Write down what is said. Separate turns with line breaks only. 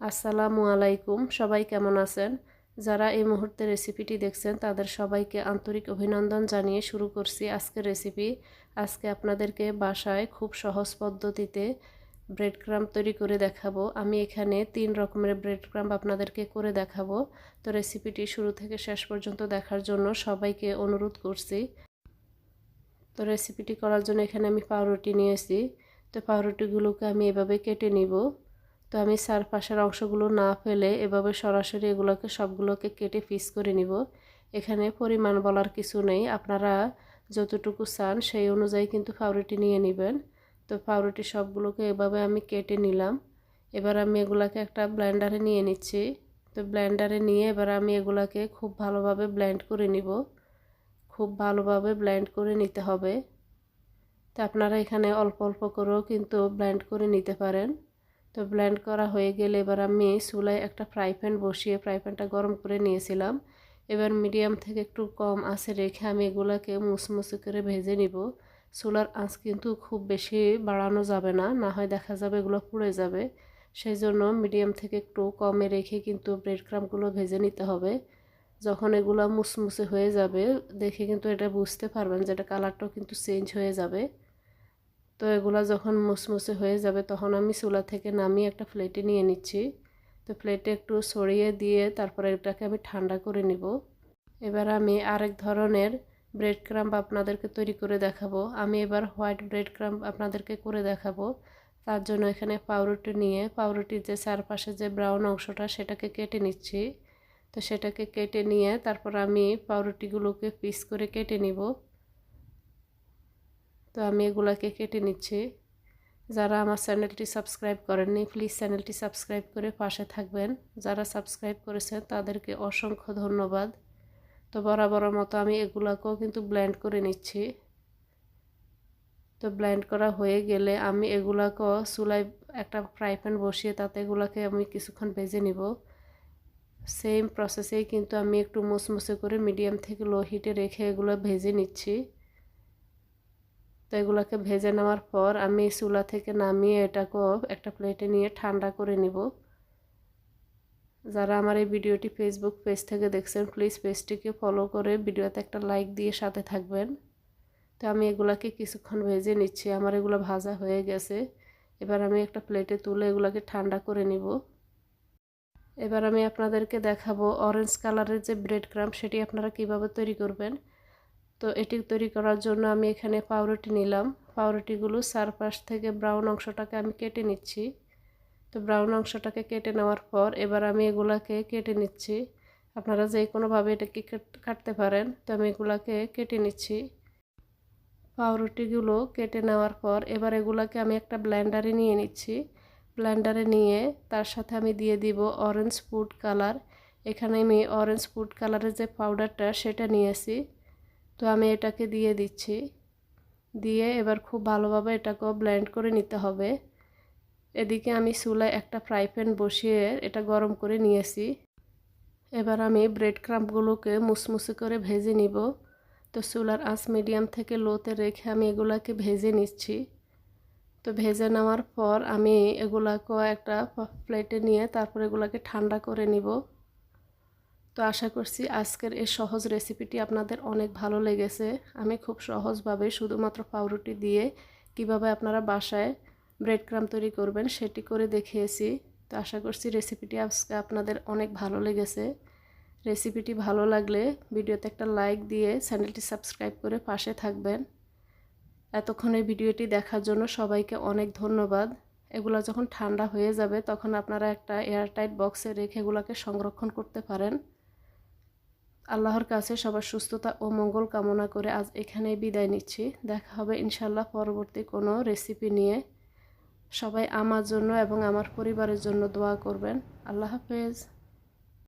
আসসালামু আলাইকুম, সবাই কেমন আছেন? যারা এই মুহূর্তে রেসিপিটি দেখছেন, তাদের সবাইকে আন্তরিক অভিনন্দন জানিয়ে শুরু করছি আজকের রেসিপি। আজকে আপনাদেরকে বাসায় খুব সহজ পদ্ধতিতে ব্রেড ক্রাম্প তৈরি করে দেখাবো। আমি এখানে তিন রকমের ব্রেড ক্রাম্প আপনাদেরকে করে দেখাবো। তো রেসিপিটি শুরু থেকে শেষ পর্যন্ত দেখার জন্য সবাইকে অনুরোধ করছি। তো রেসিপিটি করার জন্য এখানে আমি পাউরুটি নিয়েছি। তো পাউরুটিগুলোকে আমি এভাবে কেটে নিব। তো আমি চারপাশের অংশগুলো না ফেলে এভাবে সরাসরি এগুলোকে সবগুলোকে কেটে পিস করে নিব। এখানে পরিমাণ বলার কিছু নেই। আপনারা যতটুকু চান সেই অনুযায়ী কিন্তু পাউরুটি নিয়ে নেবেন। তো পাউরুটি সবগুলোকে এভাবে আমি কেটে নিলাম। এবার আমি এগুলাকে একটা ব্লেন্ডারে নিয়ে নিচ্ছি। তো ব্লেন্ডারে নিয়ে এবার আমি এগুলাকে খুব ভালোভাবে ব্লেন্ড করে নিব। খুব ভালোভাবে ব্লেন্ড করে নিতে হবে। তো আপনারা এখানে অল্প অল্প করেও কিন্তু ব্লেন্ড করে নিতে পারেন। তো ব্লেন্ড করা হয়ে গেলে এবার আমি চুলায় একটা ফ্রাই প্যান বসিয়ে ফ্রাই প্যানটা গরম করে নিয়েছিলাম। এবার মিডিয়াম থেকে একটু কম আঁচে রেখে আমি এগুলাকে মুসমুসে করে ভেজে নিব। চুলার আঁচ কিন্তু খুব বেশি বাড়ানো যাবে না না হয় দেখা যাবে এগুলো পুড়ে যাবে। সেই জন্য মিডিয়াম থেকে একটু কমে রেখে কিন্তু ব্রেড ক্রামগুলো ভেজে নিতে হবে। যখন এগুলো মুসমুসে হয়ে যাবে, দেখে কিন্তু এটা বুঝতে পারবেন যে এটা কালারটাও কিন্তু চেঞ্জ হয়ে যাবে। তো এগুলো যখন মুসমুসে হয়ে যাবে তখন আমি চুলা থেকে নামিয়ে একটা প্লেটে নিয়ে নিচ্ছি। তো প্লেটে একটু সরিয়ে দিয়ে তারপরে এটাকে আমি ঠান্ডা করে নিব। এবার আমি আরেক ধরনের ব্রেড ক্রাম্প আপনাদেরকে তৈরি করে দেখাবো। আমি এবার হোয়াইট ব্রেড ক্রাম্প আপনাদেরকে করে দেখাবো। তার জন্য এখানে পাউরুটি নিয়ে, পাউরুটির যে চারপাশে যে ব্রাউন অংশটা সেটাকে কেটে নিচ্ছি। তো সেটাকে কেটে নিয়ে তারপর আমি পাউরুটিগুলোকে পিস করে কেটে নিব। তো আমি এগুলাকে কেটে নিচ্ছি। যারা আমার চ্যানেলটি সাবস্ক্রাইব করেননি, প্লিজ চ্যানেলটি সাবস্ক্রাইব করে পাশে থাকবেন। যারা সাবস্ক্রাইব করেছেন, তাদেরকে অসংখ্য ধন্যবাদ। তো বরাবর মতো আমি এগুলাকেও কিন্তু ব্ল্যান্ড করে নিচ্ছি। তো ব্ল্যান্ড করা হয়ে গেলে আমি এগুলাকেও চুলায় একটা ফ্রাই প্যান বসিয়ে তাতে এগুলাকে আমি কিছুক্ষণ ভেজে নিব। সেম প্রসেসেই কিন্তু আমি একটু মুসমুসে করে মিডিয়াম থেকে লো হিটে রেখে এগুলো ভেজে নিচ্ছি। তো এগুলোকে ভেজে নেওয়ার পর আমি চুলা থেকে নামিয়ে এটাকেও একটা প্লেটে নিয়ে ঠান্ডা করে নিব। যারা আমার এই ভিডিওটি ফেসবুক পেজ থেকে দেখছেন প্লিজ পেজটিকে ফলো করে ভিডিওতে একটা লাইক দিয়ে সাথে থাকবেন। তো আমি এগুলাকে কিছুক্ষণ ভেজে নিচ্ছি, আমার এগুলো ভাজা হয়ে গেছে। এবার আমি একটা প্লেটে তুলে এগুলাকে ঠান্ডা করে নিব। এবার আমি আপনাদেরকে দেখাবো অরেঞ্জ কালারের যে ব্রেড ক্রাম সেটি আপনারা কীভাবে তৈরি করবেন। তো এটি তৈরি করার জন্য আমি এখানে পাউরুটি নিলাম। পাউরুটিগুলো চারপাশ থেকে ব্রাউন অংশটাকে আমি কেটে নিচ্ছি। তো ব্রাউন অংশটাকে কেটে নেওয়ার পর এবার আমি এগুলাকে কেটে নিচ্ছি। আপনারা যে কোনোভাবে এটাকে কাটতে পারেন, তো আমি এগুলাকে কেটে নিচ্ছি। পাউরুটিগুলো কেটে নেওয়ার পর এবার এগুলাকে আমি একটা ব্ল্যান্ডারে নিয়ে নিচ্ছি। ব্ল্যান্ডারে নিয়ে তার সাথে আমি দিয়ে দিব অরেঞ্জ ফুড কালার এখানে আমি অরেঞ্জ ফুড কালারের যে পাউডারটা সেটা নিয়েছি তো আমি এটাকে দিয়ে দিচ্ছি। দিয়ে এবার খুব ভালোভাবে এটাকেও ব্লেন্ড করে নিতে হবে। এদিকে আমি চুলায় একটা ফ্রাই প্যান বসিয়ে এটা গরম করে নিয়েছি। এবার আমি ব্রেড ক্রাম্পগুলোকে মুসমুসে করে ভেজে নিব। তো চুলার আঁচ মিডিয়াম থেকে লোতে রেখে আমি এগুলাকে ভেজে নিচ্ছি। তো ভেজে নেওয়ার পর আমি এগুলাকেও একটা প্লেটে নিয়ে তারপর এগুলাকে ঠান্ডা করে নিব। তো আশা করছি আজকের এই সহজ রেসিপিটি আপনাদের অনেক ভালো লেগেছে। আমি খুব সহজভাবে শুধুমাত্র পাউরুটি দিয়ে কীভাবে আপনারা বাসায় ব্রেড ক্রাম তৈরি করবেন সেটি করে দেখিয়েছি। তো আশা করছি রেসিপিটি আজকে আপনাদের অনেক ভালো লেগেছে। রেসিপিটি ভালো লাগলে ভিডিওতে একটা লাইক দিয়ে চ্যানেলটি সাবস্ক্রাইব করে পাশে থাকবেন। এতক্ষণ এই ভিডিওটি দেখার জন্য সবাইকে অনেক ধন্যবাদ। এগুলো যখন ঠান্ডা হয়ে যাবে তখন আপনারা একটা এয়ারটাইট বক্সে রেখে এগুলোকে সংরক্ষণ করতে পারেন। আল্লাহর কাছে সবার সুস্থতা ও মঙ্গল কামনা করে আজ এখানেই বিদায় নিচ্ছি। দেখা হবে ইনশাল্লাহ পরবর্তী কোনো রেসিপি নিয়ে। সবাই আমার জন্য এবং আমার পরিবারের জন্য দোয়া করবেন। আল্লাহ হাফেজ।